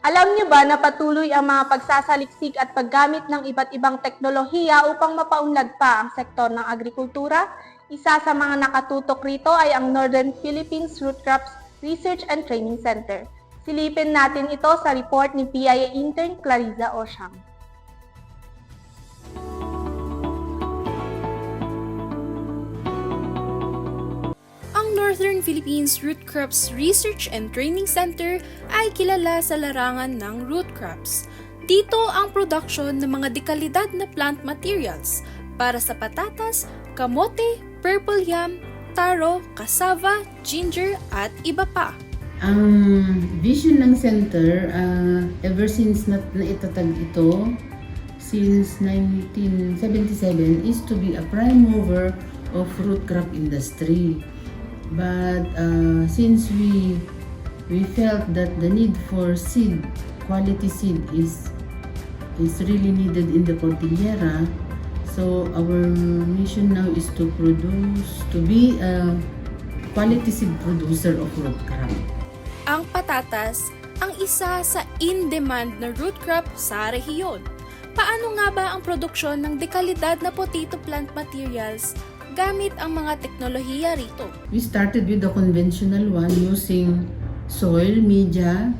Alam niyo ba na patuloy ang mga pagsasaliksik at paggamit ng iba't ibang teknolohiya upang mapaunlad pa ang sektor ng agrikultura? Isa sa mga nakatutok rito ay ang Northern Philippines Root Crops Research and Training Center. Silipin natin ito sa report ni PIA intern Clariza Oshang. Northern Philippines Root Crops Research and Training Center ay kilala sa larangan ng root crops. Dito ang production ng mga dekalidad na plant materials para sa patatas, kamote, purple yam, taro, cassava, ginger at iba pa. Ang vision ng center, ah, ever since na, naitatag ito, since 1977, is to be a prime mover of root crop industry. But uh, since we we felt that the need for seed, quality seed is is really needed in the Cordillera, so our mission now is to produce, to be a quality seed producer of root crop. Ang patatas ang isa sa in-demand na root crop sa rehiyon. Paano nga ba ang produksyon ng dekalidad na potato plant materials gamit ang mga teknolohiya rito? We started with the conventional one using soil media,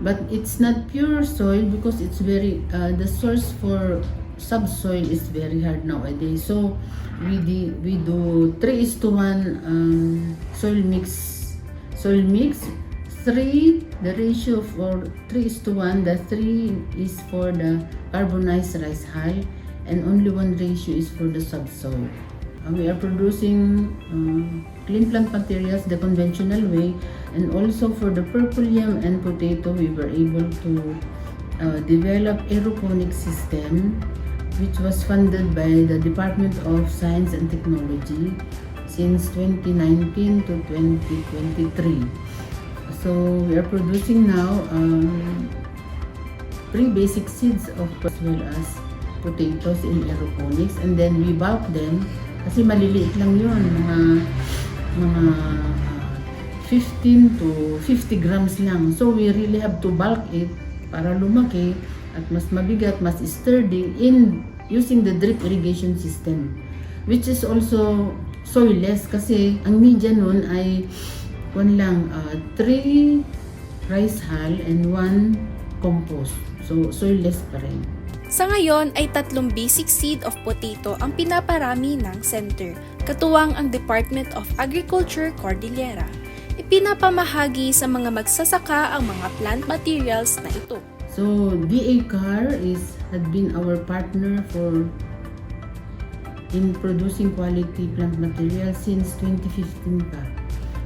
but it's not pure soil because it's very uh, the source for subsoil is very hard nowadays. So we di, we do 3 is to 1 um, soil mix soil mix 3 the ratio for 3 is to 1 the 3 is for the carbonized rice hull and only one ratio is for the subsoil Uh, we are producing um, clean plant materials the conventional way and also for the purple yam and potato we were able to uh, develop aeroponic system which was funded by the Department of Science and Technology since 2019 to 2023. So we are producing now um, pre-basic seeds of as well as potatoes in aeroponics and then we bulk them kasi maliliit lang yun. Mga mga ah, 15 to 50 grams lang. So we really have to bulk it para lumaki at mas mabigat mas sturdy in using the drip irrigation system. Which is also soilless kasi ang media nun ay one lang 3 rice hull and 1 compost. So soilless pa rin Sa ngayon ay tatlong basic seed of potato ang pinaparami ng center, katuwang ang Department of Agriculture Cordillera. Ipinapamahagi sa mga magsasaka ang mga plant materials na ito. So BA Car is had been our partner for in producing quality plant material since 2015 pa.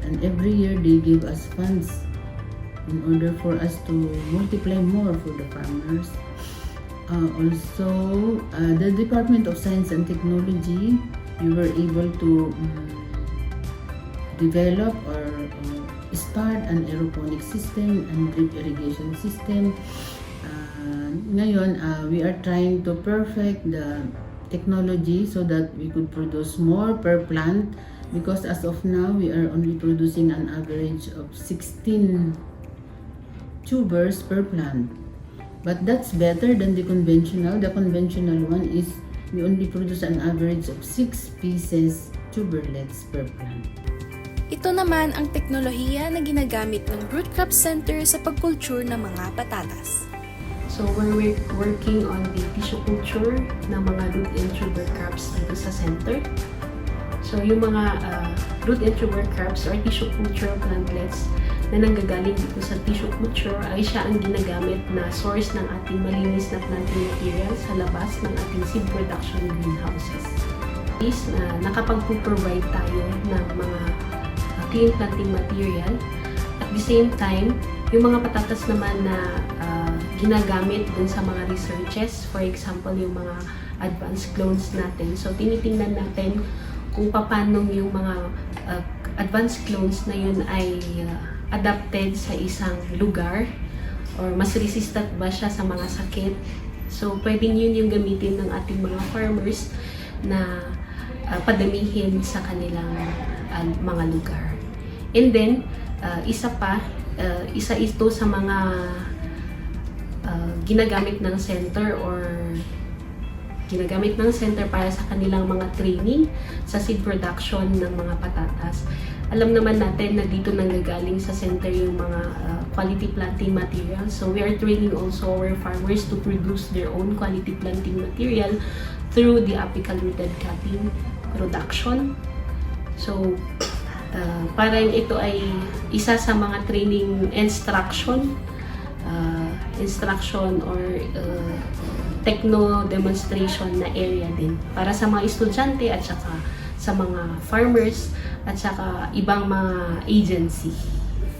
And every year they give us funds in order for us to multiply more for the farmers. Uh, also, uh, the Department of Science and Technology, we were able to um, develop or uh, start an aeroponic system and drip irrigation system. Uh, ngayon, uh, we are trying to perfect the technology so that we could produce more per plant because as of now, we are only producing an average of 16 tubers per plant. But that's better than the conventional. The conventional one is we only produce an average of 6 pieces tuberlets per plant. Ito naman ang teknolohiya na ginagamit ng Root Crop Center sa pagkulture ng mga patatas. So we're working on the tissue culture ng mga root and tuber crops dito sa center. So yung mga uh, root and tuber crops or tissue culture plantlets na nanggagaling dito sa tissue culture ay siya ang ginagamit na source ng ating malinis na planting material sa labas ng ating seed production greenhouses. Is na nakapag-provide tayo ng mga uh, clean planting material. At the same time, yung mga patatas naman na uh, ginagamit dun sa mga researches, for example, yung mga advanced clones natin. So, tinitingnan natin kung paano yung mga uh, advanced clones na yun ay uh, adapted sa isang lugar or mas resistant ba siya sa mga sakit. So, pwedeng yun yung gamitin ng ating mga farmers na uh, padamihin sa kanilang uh, mga lugar. And then, uh, isa pa, uh, isa ito sa mga uh, ginagamit ng center or ginagamit ng center para sa kanilang mga training sa seed production ng mga patatas. Alam naman natin na dito nanggagaling sa center yung mga uh, quality planting materials. So we are training also our farmers to produce their own quality planting material through the apical rooted cutting production. So uh, parang ito ay isa sa mga training instruction uh, instruction or uh, techno demonstration na area din para sa mga estudyante at saka sa mga farmers at saka ibang mga agency.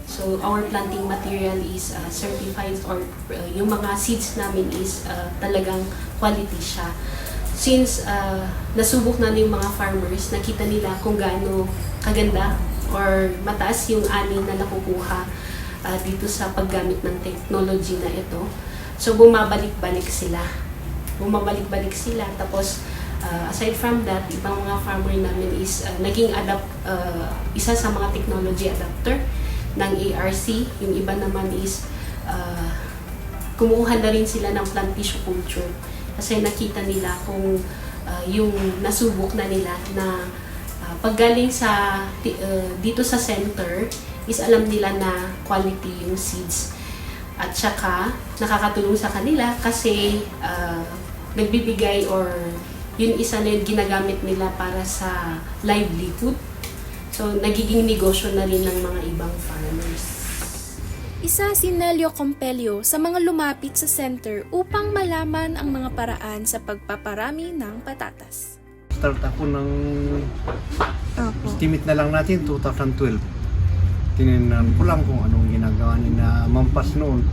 So our planting material is uh, certified or uh, yung mga seeds namin is uh, talagang quality siya. Since uh, nasubok na yung mga farmers, nakita nila kung gaano kaganda or mataas yung ani na nakukuha uh, dito sa paggamit ng technology na ito. So bumabalik-balik sila. Bumabalik-balik sila. Tapos uh, aside from that, ibang mga farmer namin is uh, naging adapt, uh, isa sa mga technology adapter ng ARC. Yung iba naman is uh, kumuha na rin sila ng plant tissue culture. Kasi nakita nila kung uh, yung nasubok na nila na uh, paggaling sa uh, dito sa center is alam nila na quality yung seeds. At saka, nakakatulong sa kanila kasi uh, nagbibigay or yun isa na yung ginagamit nila para sa livelihood. So, nagiging negosyo na rin ng mga ibang farmers. Isa si Nelio Compelio sa mga lumapit sa center upang malaman ang mga paraan sa pagpaparami ng patatas. Start ako ng estimate na lang natin 2012. Tinignan ko lang kung anong ginagawa ni na Mampas noon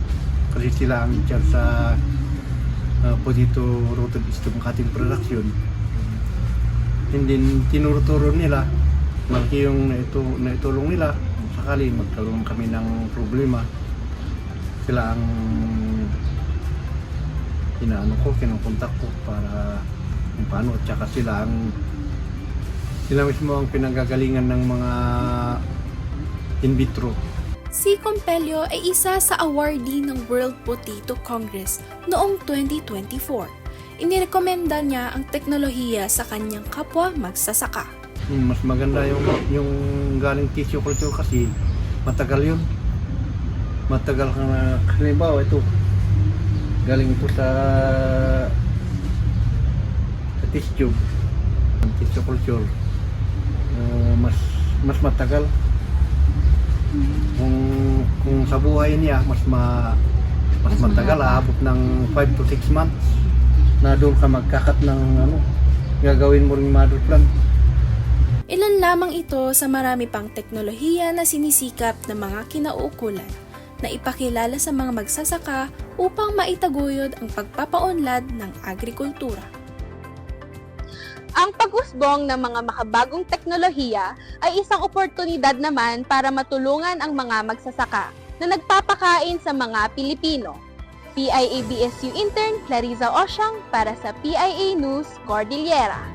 kasi sila ang charge sa uh, potato rooted stem cutting production. And then tinuro-turo nila malaki yung naito, naitulong nila. Sakali magkaroon kami ng problema. Sila ang inaano ko, kinukontak ko para kung paano at saka sila ang sila mismo ang pinanggagalingan ng mga in vitro Si Compelio ay isa sa awardee ng World Potato Congress noong 2024. Inirekomenda niya ang teknolohiya sa kanyang kapwa magsasaka. Hmm, mas maganda yung yung galing tissue culture kasi matagal yun matagal ka na halimbawa ito galing ito sa sa ang tissue culture uh, mas mas matagal kung kung sa buhay niya mas ma mas matagal aabot ng 5 to 6 months na doon ka magkakat ng ano gagawin mo ring mother plant Ilan lamang ito sa marami pang teknolohiya na sinisikap ng mga kinauukulan na ipakilala sa mga magsasaka upang maitaguyod ang pagpapaunlad ng agrikultura. Ang pag-usbong ng mga makabagong teknolohiya ay isang oportunidad naman para matulungan ang mga magsasaka na nagpapakain sa mga Pilipino. PIA-BSU intern Clariza Osyang para sa PIA News Cordillera.